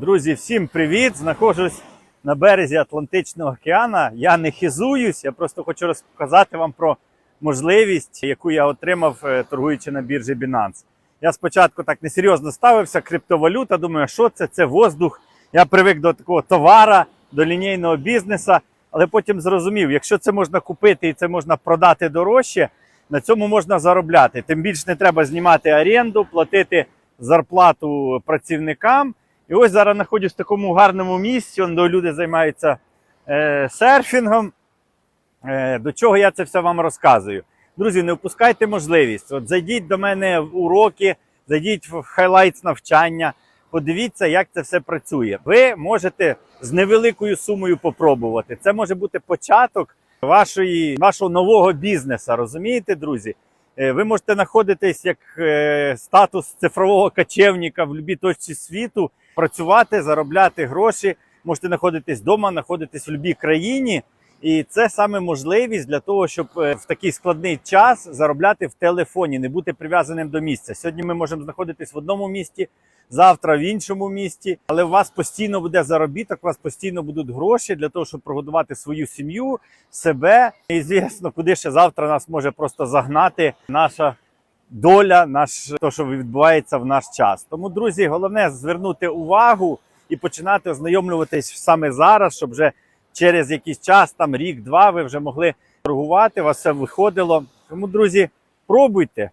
Друзі, всім привіт! Знаходжусь на березі Атлантичного океана. Я не хизуюсь, я просто хочу розказати вам про можливість, яку я отримав, е, торгуючи на біржі Binance. Я спочатку так несерйозно ставився, криптовалюта. Думаю, що це? Це воздух. Я привик до такого товара, до лінійного бізнесу, але потім зрозумів, якщо це можна купити і це можна продати дорожче, на цьому можна заробляти. Тим більше не треба знімати оренду, платити зарплату працівникам. І ось зараз знаходжусь в такому гарному місці, де люди займаються е, серфінгом. Е, до чого я це все вам розказую? Друзі, не впускайте можливість. От зайдіть до мене в уроки, зайдіть в хайлайтс навчання, подивіться, як це все працює. Ви можете з невеликою сумою попробувати. Це може бути початок вашої, вашого нового бізнесу. Розумієте, друзі? Е, Ви можете знаходитись як е, статус цифрового качевника в будь-якій точці світу, працювати, заробляти гроші. Можете знаходитись вдома, знаходитись в будь-якій країні. І це саме можливість для того, щоб е, в такий складний час заробляти в телефоні, не бути прив'язаним до місця. Сьогодні ми можемо знаходитись в одному місті, завтра в іншому місті, але у вас постійно буде заробіток, у вас постійно будуть гроші для того, щоб прогодувати свою сім'ю, себе. І звісно, куди ще завтра нас може просто загнати наша доля, наш то, що відбувається в наш час. Тому, друзі, головне звернути увагу і починати ознайомлюватись саме зараз, щоб вже через якийсь час, там рік-два, ви вже могли торгувати, у вас все виходило. Тому, друзі, пробуйте.